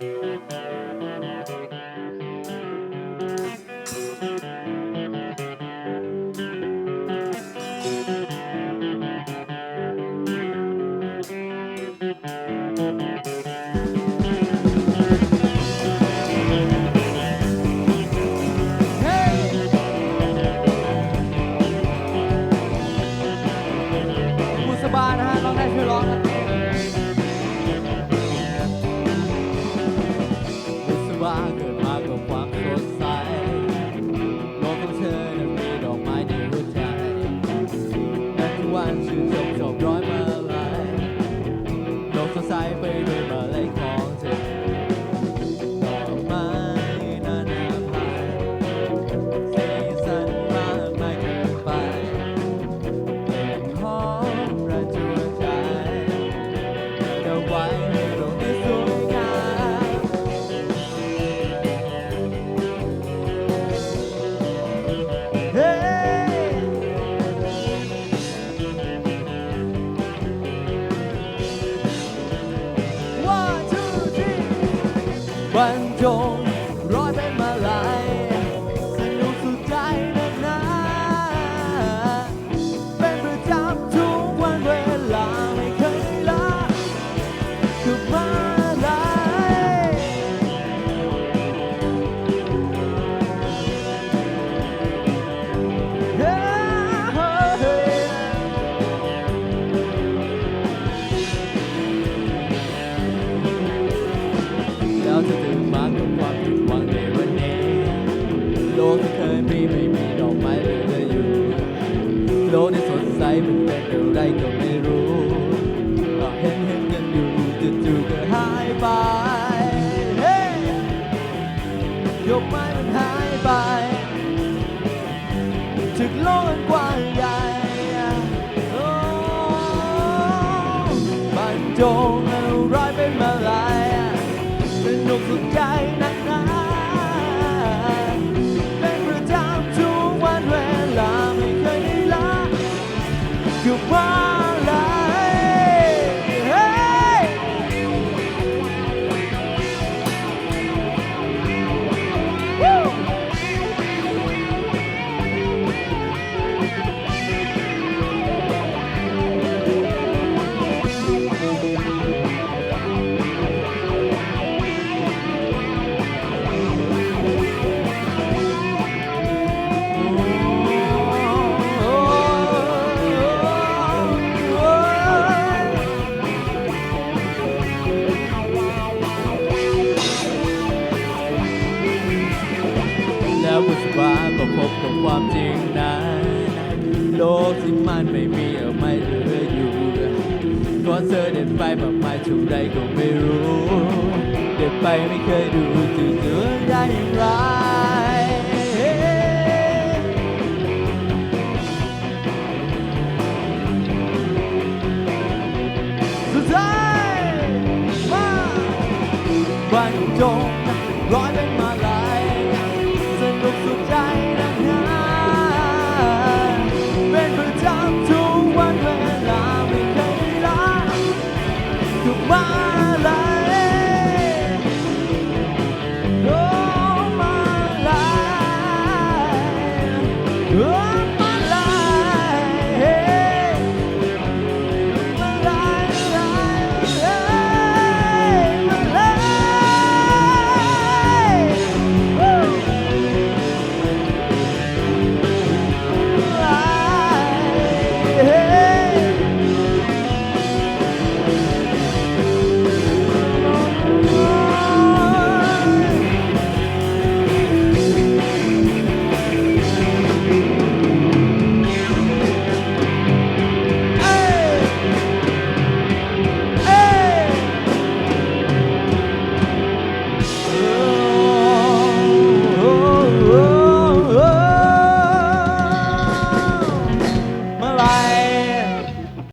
บุ โล บร จะตื่นมากับความผิดหวังในวันนี้โลกที่เคยมีไม่มีดอกไม้เหลืออยู่ โลกที่สดใสมันเป็นอะไรก็ไม่รู้ก็เห็นเห็นกันอยู่จู่ๆก็หายไปเฮ้ยกไม้มันหายไป ถึงโลกอันกว้างใหญ่โอ้บรรจงอะไร แล้วบุษบาก็พบกับความจริงนั้นโลกที่มันไม่มีเอาไม่เหลืออยู่ก็เธอเดินไปมากมายเท่าไรก็ไม่รู้ เดินไปไม่เคยดูจะเจอได้อย่างไรสุดท้ายมาบรรจงร้อยเป็นมา